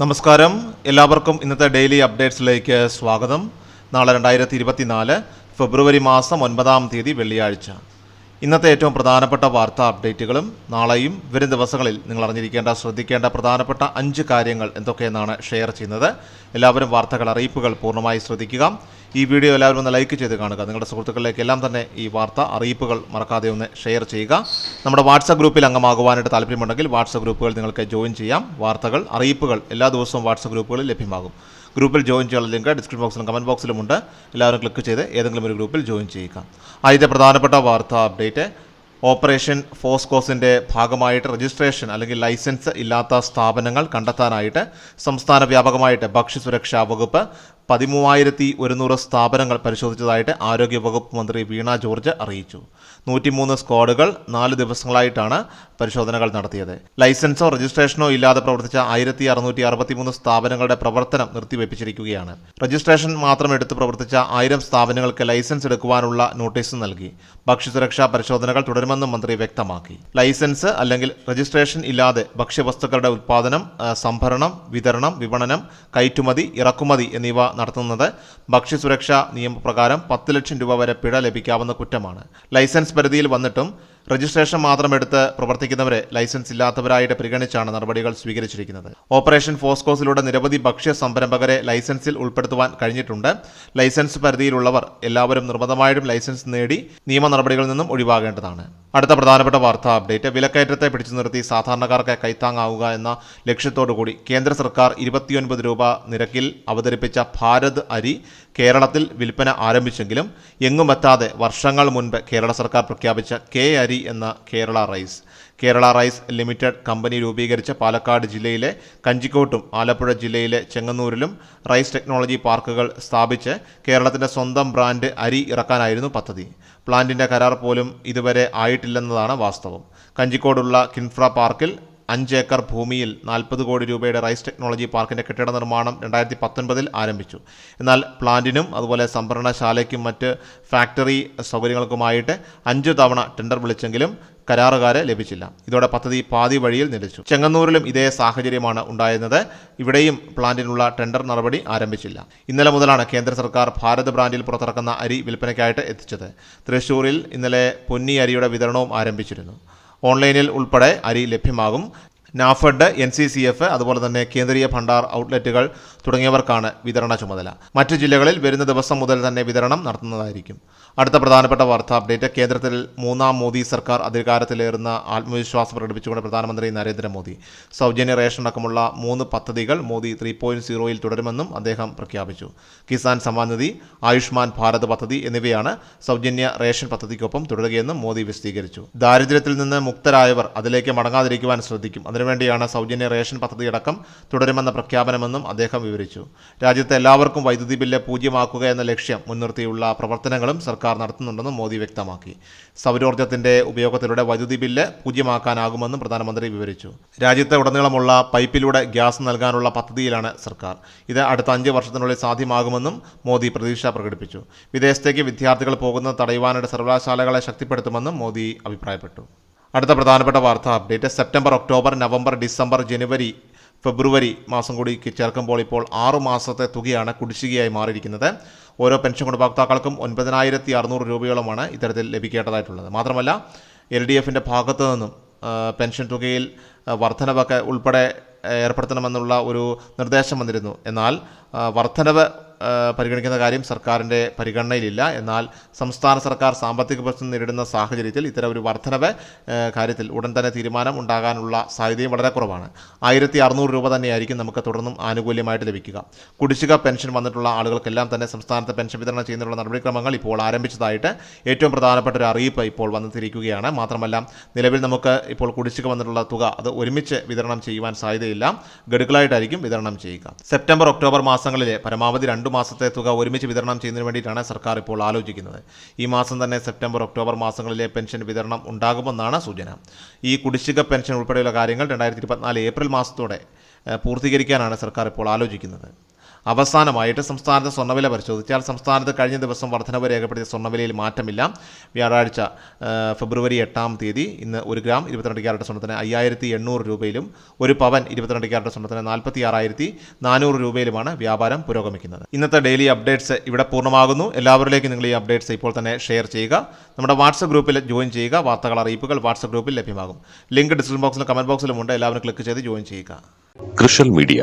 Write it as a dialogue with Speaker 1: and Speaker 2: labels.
Speaker 1: നമസ്കാരം. എല്ലാവർക്കും ഇന്നത്തെ ഡെയിലി അപ്ഡേറ്റ്സിലേക്ക് സ്വാഗതം. നാളെ രണ്ടായിരത്തി ഇരുപത്തിനാല് ഫെബ്രുവരി മാസം ഒൻപതാം തീയതി വെള്ളിയാഴ്ച. ഇന്നത്തെ ഏറ്റവും പ്രധാനപ്പെട്ട വാർത്താ അപ്ഡേറ്റുകളും നാളെയും വരും ദിവസങ്ങളിൽ നിങ്ങൾ അറിഞ്ഞിരിക്കേണ്ട ശ്രദ്ധിക്കേണ്ട പ്രധാനപ്പെട്ട അഞ്ച് കാര്യങ്ങൾ എന്തൊക്കെയെന്നാണ് ഷെയർ ചെയ്യുന്നത്. എല്ലാവരും വാർത്തകൾ അറിയിപ്പുകൾ പൂർണമായി ശ്രദ്ധിക്കുക. ഈ വീഡിയോ എല്ലാവരും ഒന്ന് ലൈക്ക് ചെയ്ത് കാണുക. നിങ്ങളുടെ സുഹൃത്തുക്കളിലേക്ക് എല്ലാം തന്നെ ഈ വാർത്ത അറിയിപ്പുകൾ മറക്കാതെ ഒന്ന് ഷെയർ ചെയ്യുക. നമ്മുടെ വാട്സപ്പ് ഗ്രൂപ്പിൽ അംഗമാകുവാനായിട്ട് താല്പര്യമുണ്ടെങ്കിൽ വാട്സപ്പ് ഗ്രൂപ്പുകൾ നിങ്ങൾക്ക് ജോയിൻ ചെയ്യാം. വാർത്തകൾ അറിയിപ്പുകൾ എല്ലാ ദിവസവും വാട്സപ്പ് ഗ്രൂപ്പുകളിൽ ലഭ്യമാകും. ഗ്രൂപ്പിൽ ജോയിൻ ചെയ്യാനുള്ള ലിങ്ക് ഡിസ്ക്രിപ്ഷൻ ബോക്സിലും കമന്റ് ബോക്സിലുമുണ്ട് എല്ലാവരും ക്ലിക്ക് ചെയ്ത് ഏതെങ്കിലും ഒരു ഗ്രൂപ്പിൽ ജോയിൻ ചെയ്യുക. ആദ്യത്തെ പ്രധാനപ്പെട്ട വാർത്ത അപ്ഡേറ്റ് ഓപ്പറേഷൻ ഫോസ്കോസിന്റെ ഭാഗമായിട്ട് രജിസ്ട്രേഷൻ അല്ലെങ്കിൽ ലൈസൻസ് ഇല്ലാത്ത സ്ഥാപനങ്ങൾ കണ്ടെത്താനായിട്ട് സംസ്ഥാന വ്യാപകമായിട്ട് ഭക്ഷ്യസുരക്ഷാ വകുപ്പ് പതിമൂവായിരത്തി ഒരുന്നൂറ് സ്ഥാപനങ്ങൾ പരിശോധിച്ചതായിട്ട് ആരോഗ്യ വകുപ്പ് മന്ത്രി വീണ ജോർജ് അറിയിച്ചു. നൂറ്റിമൂന്ന് സ്ക്വാഡുകൾ നാല് ദിവസങ്ങളായിട്ടാണ് പരിശോധനകൾ നടത്തിയത്. ലൈസൻസോ രജിസ്ട്രേഷനോ ഇല്ലാതെ പ്രവർത്തിച്ച ആയിരത്തി അറുന്നൂറ്റി അറുപത്തിമൂന്ന് സ്ഥാപനങ്ങളുടെ പ്രവർത്തനം നിർത്തിവെപ്പിച്ചിരിക്കുകയാണ്. രജിസ്ട്രേഷൻ മാത്രം എടുത്ത് പ്രവർത്തിച്ച ആയിരം സ്ഥാപനങ്ങൾക്ക് ലൈസൻസ് എടുക്കുവാനുള്ള നോട്ടീസ് നൽകി. ഭക്ഷ്യസുരക്ഷാ പരിശോധനകൾ തുടരുമെന്നും മന്ത്രി വ്യക്തമാക്കി. ലൈസൻസ് അല്ലെങ്കിൽ രജിസ്ട്രേഷൻ ഇല്ലാതെ ഭക്ഷ്യവസ്തുക്കളുടെ ഉത്പാദനം സംഭരണം വിതരണം വിപണനം കയറ്റുമതി ഇറക്കുമതി എന്നിവ നടത്തുന്നത്. ഭക്ഷ്യസുരക്ഷാ നിയമപ്രകാരം പത്ത് ലക്ഷം രൂപ വരെ പിഴ ലഭിക്കാവുന്ന കുറ്റമാണ്. ലൈസൻസ് പരിധിയിൽ വന്നിട്ടും രജിസ്ട്രേഷൻ മാത്രം എടുത്ത് പ്രവർത്തിക്കുന്നവരെ ലൈസൻസ് ഇല്ലാത്തവരായിട്ട് പരിഗണിച്ചാണ് നടപടികൾ സ്വീകരിച്ചിരിക്കുന്നത്. ഓപ്പറേഷൻ ഫോസ്കോസിലൂടെ നിരവധി ഭക്ഷ്യ സംരംഭകരെ ലൈസൻസിൽ ഉൾപ്പെടുത്തുവാൻ കഴിഞ്ഞിട്ടുണ്ട്. ലൈസൻസ് പരിധിയിലുള്ളവർ എല്ലാവരും നിർബന്ധമായിട്ടും ലൈസൻസ് നേടി നിയമ നടപടികളിൽ നിന്നും ഒഴിവാകേണ്ടതാണ്. അടുത്ത പ്രധാനപ്പെട്ട വാർത്താ അപ്ഡേറ്റ്. വിലക്കയറ്റത്തെ പിടിച്ചു നിർത്തി സാധാരണക്കാർക്ക് കൈത്താങ്ങാവുക എന്ന ലക്ഷ്യത്തോടുകൂടി കേന്ദ്ര സർക്കാർ ഇരുപത്തിയൊൻപത് രൂപ നിരക്കിൽ അവതരിപ്പിച്ച ഭാരത് അരി കേരളത്തിൽ വിൽപ്പന ആരംഭിച്ചെങ്കിലും എങ്ങുമെത്താതെ വർഷങ്ങൾ മുൻപ് കേരള സർക്കാർ പ്രഖ്യാപിച്ച കെ അരി എന്ന Kerala rice. Kerala rice limited company രൂപീകരിച്ച പാലക്കാട് ജില്ലയിലെ കഞ്ചിക്കോട്ടും ആലപ്പുഴ ജില്ലയിലെ ചെങ്ങന്നൂരിലും റൈസ് ടെക്നോളജി പാർക്കുകൾ സ്ഥാപിച്ച് കേരളത്തിന്റെ സ്വന്തം ബ്രാൻഡ് അരി ഇറക്കാനായിരുന്നു പദ്ധതി. പ്ലാന്റിന്റെ കരാർ പോലും ഇതുവരെ ആയിട്ടില്ലെന്നതാണ് വാസ്തവം. കഞ്ചിക്കോടുള്ള കിൻഫ്ര പാർക്കിൽ അഞ്ച് ഏക്കർ ഭൂമിയിൽ നാൽപ്പത് കോടി രൂപയുടെ റൈസ് ടെക്നോളജി പാർക്കിന്റെ കെട്ടിട നിർമ്മാണം രണ്ടായിരത്തി പത്തൊൻപതിൽ ആരംഭിച്ചു. എന്നാൽ പ്ലാന്റിനും അതുപോലെ സംഭരണശാലയ്ക്കും മറ്റ് ഫാക്ടറി സൗകര്യങ്ങൾക്കുമായിട്ട് അഞ്ച് തവണ ടെൻഡർ വിളിച്ചെങ്കിലും കരാറുകാരെ ലഭിച്ചില്ല. ഇതോടെ പദ്ധതി പാതി വഴിയിൽ നിലച്ചു. ചെങ്ങന്നൂരിലും ഇതേ സാഹചര്യമാണ് ഉണ്ടായിരുന്നത്. ഇവിടെയും പ്ലാന്റിനുള്ള ടെൻഡർ നടപടി ആരംഭിച്ചില്ല. ഇന്നലെ മുതലാണ് കേന്ദ്ര സർക്കാർ ഭാരത് ബ്രാൻഡിൽ പുറത്തിറക്കുന്ന അരി വിൽപ്പനയ്ക്കായിട്ട് എത്തിച്ചത്. തൃശൂരിൽ ഇന്നലെ പൊന്നി അരിയുടെ വിതരണവും ആരംഭിച്ചിരുന്നു. ഓൺലൈനിൽ ഉൾപ്പെടെ അരി ലഭ്യമാകും. NAFED N C C F അതുപോലെ തന്നെ കേന്ദ്രീയ ഭണ്ഡാർ ഔട്ട്ലെറ്റുകൾ തുടങ്ങിയവർക്കാണ് വിതരണ ചുമതല. മറ്റ് ജില്ലകളിൽ വരുന്ന ദിവസം മുതൽ തന്നെ വിതരണം നടത്തുന്നതായിരിക്കും. അടുത്ത പ്രധാനപ്പെട്ട വാർത്താ അപ്ഡേറ്റ് കേന്ദ്രത്തിൽ മൂന്നാം മോദി സർക്കാർ അധികാരത്തിലേറുന്ന ആത്മവിശ്വാസം പ്രകടിപ്പിച്ചുകൊണ്ട് പ്രധാനമന്ത്രി നരേന്ദ്രമോദി. സൗജന്യ റേഷൻ അടക്കമുള്ള മൂന്ന് പദ്ധതികൾ മോദി ത്രീ പോയിന്റ് സീറോയിൽ തുടരുമെന്നും അദ്ദേഹം പ്രഖ്യാപിച്ചു. കിസാൻ സമ്മാൻ നിധി ആയുഷ്മാൻ ഭാരത് പദ്ധതി എന്നിവയാണ് സൗജന്യ റേഷൻ പദ്ധതിക്കൊപ്പം തുടരുകയെന്നും മോദി വിശദീകരിച്ചു. ദാരിദ്ര്യത്തിൽ നിന്ന് മുക്തരായവർ അതിലേക്ക് മടങ്ങാതിരിക്കുവാൻ ശ്രദ്ധിക്കും. അതിനുവേണ്ടിയാണ് സൗജന്യ റേഷൻ പദ്ധതിയടക്കം തുടരുമെന്ന പ്രഖ്യാപനമെന്നും അദ്ദേഹം വിവരിച്ചു. രാജ്യത്തെ എല്ലാവർക്കും വൈദ്യുതി ബില്ല് പൂജ്യമാക്കുക എന്ന ലക്ഷ്യം മുൻനിർത്തിയുള്ള പ്രവർത്തനങ്ങളും സർക്കാർ നടത്തുന്നുണ്ടെന്നും മോദി വ്യക്തമാക്കി. സൗരോർജത്തിന്റെ ഉപയോഗത്തിലൂടെ വൈദ്യുതി ബില്ല് പൂജ്യമാക്കാനാകുമെന്നും പ്രധാനമന്ത്രി വിവരിച്ചു. രാജ്യത്തെ ഉടനീളമുള്ള പൈപ്പിലൂടെ ഗ്യാസ് നൽകാനുള്ള പദ്ധതിയിലാണ് സർക്കാർ. ഇത് അടുത്ത അഞ്ച് വർഷത്തിനുള്ളിൽ സാധ്യമാകുമെന്നും മോദി പ്രതീക്ഷ പ്രകടിപ്പിച്ചു. വിദേശത്തേക്ക് വിദ്യാർത്ഥികൾ പോകുന്നത് തടയുവാനായിട്ട് സർവകലാശാലകളെ ശക്തിപ്പെടുത്തുമെന്നും മോദി അഭിപ്രായപ്പെട്ടു. അടുത്ത പ്രധാനപ്പെട്ട വാർത്താ. Update. September October November December ജനുവരി ഫെബ്രുവരി മാസം കൂടി ചേർക്കുമ്പോൾ ഇപ്പോൾ ആറു മാസത്തെ തുകയാണ് കുടിശ്ശികയായി മാറിയിരിക്കുന്നത്. ഓരോ പെൻഷൻ ഗുണഭോക്താക്കൾക്കും ഒൻപതിനായിരത്തി അറുന്നൂറ് രൂപയോളമാണ് ഇത്തരത്തിൽ ലഭിക്കേണ്ടതായിട്ടുള്ളത്. മാത്രമല്ല എൽ ഡി എഫിന്റെ ഭാഗത്തു നിന്നും പെൻഷൻ തുകയിൽ വർധനവൊക്കെ ഉൾപ്പെടെ ഏർപ്പെടുത്തണമെന്നുള്ള ഒരു നിർദ്ദേശം വന്നിരുന്നു. എന്നാൽ വർധനവ് പരിഗണിക്കുന്ന കാര്യം സർക്കാരിന്റെ പരിഗണനയിലില്ല. എന്നാൽ സംസ്ഥാന സർക്കാർ സാമ്പത്തിക പ്രശ്നം നേരിടുന്ന സാഹചര്യത്തിൽ ഇത്തരം ഒരു വർധനവ് കാര്യത്തിൽ ഉടൻ തന്നെ തീരുമാനം ഉണ്ടാകാനുള്ള സാധ്യതയും വളരെ കുറവാണ്. ആയിരത്തി അറുന്നൂറ് രൂപ തന്നെയായിരിക്കും നമുക്ക് തുടർന്നും ആനുകൂല്യമായിട്ട് ലഭിക്കുക. കുടിശ്ശിക പെൻഷൻ വന്നിട്ടുള്ള ആളുകൾക്കെല്ലാം തന്നെ സംസ്ഥാനത്ത് പെൻഷൻ വിതരണം ചെയ്യുന്നതിനുള്ള നടപടിക്രമങ്ങൾ ഇപ്പോൾ ആരംഭിച്ചതായിട്ട് ഏറ്റവും പ്രധാനപ്പെട്ട ഒരു അറിയിപ്പ് ഇപ്പോൾ വന്നിരിക്കുകയാണ്. മാത്രമല്ല നിലവിൽ നമുക്ക് ഇപ്പോൾ കുടിശ്ശിക വന്നിട്ടുള്ള തുക അത് ഒരുമിച്ച് വിതരണം ചെയ്യുവാൻ സാധ്യതയില്ല. ഗഡുക്കളായിട്ടായിരിക്കും വിതരണം ചെയ്യുക. സെപ്റ്റംബർ ഒക്ടോബർ മാസങ്ങളിലെ പരമാവധി രണ്ട് മാസത്തെ തുക ഒരുമിച്ച് വിതരണം ചെയ്യുന്നതിന് വേണ്ടിയിട്ടാണ് സർക്കാർ ഇപ്പോൾ ആലോചിക്കുന്നത്. ഈ മാസം തന്നെ സെപ്റ്റംബർ ഒക്ടോബർ മാസങ്ങളിലെ പെൻഷൻ വിതരണം ഉണ്ടാകുമെന്നാണ് സൂചന. ഈ കുടിശ്ശിക പെൻഷൻ ഉൾപ്പെടെയുള്ള കാര്യങ്ങൾ രണ്ടായിരത്തി ഏപ്രിൽ മാസത്തോടെ പൂർത്തീകരിക്കാനാണ് സർക്കാർ ഇപ്പോൾ ആലോചിക്കുന്നത്. അവസാനമായിട്ട് സംസ്ഥാനത്തെ സ്വർണവില പരിശോധിച്ചാൽ സംസ്ഥാനത്ത് കഴിഞ്ഞ ദിവസം വർധനവ് രേഖപ്പെടുത്തിയ സ്വർണവിലയിൽ മാറ്റമില്ല. വ്യാഴാഴ്ച ഫെബ്രുവരി എട്ടാം തീയതി ഇന്ന് ഒരു ഗ്രാം ഇരുപത്തിരണ്ട് ക്യാരറ്റ് സ്വർണത്തിന് അയ്യായിരത്തി എണ്ണൂറ് രൂപയിലും ഒരു പവൻ ഇരുപത്തിരണ്ട് ക്യാരറ്റ് സ്വർണത്തിന് നാൽപ്പത്തി ആറായിരത്തി നാനൂറ് രൂപയിലുമാണ് വ്യാപാരം പുരോഗമിക്കുന്നത്. ഇന്നത്തെ ഡെയിലി അപ്ഡേറ്റ്സ് ഇവിടെ പൂർണമാകുന്നു. എല്ലാവരിലേക്കും നിങ്ങൾ ഈ അപ്ഡേറ്റ്സ് ഇപ്പോൾ തന്നെ ഷെയർ ചെയ്യുക. നമ്മുടെ വാട്സപ്പ് ഗ്രൂപ്പിൽ ജോയിൻ ചെയ്യുക. വാർത്തകൾ അറിയിപ്പുകൾ വാട്സപ്പ് ഗ്രൂപ്പിൽ ലഭ്യമാകും. ലിങ്ക് ഡിസ്ക്രിപ്ഷൻ ബോക്സിലും കമന്റ് ബോക്സിലുമുണ്ട് എല്ലാവരും ക്ലിക്ക് ചെയ്ത് ജോയിൻ ചെയ്യുക.
Speaker 2: കൃഷൽ മീഡിയ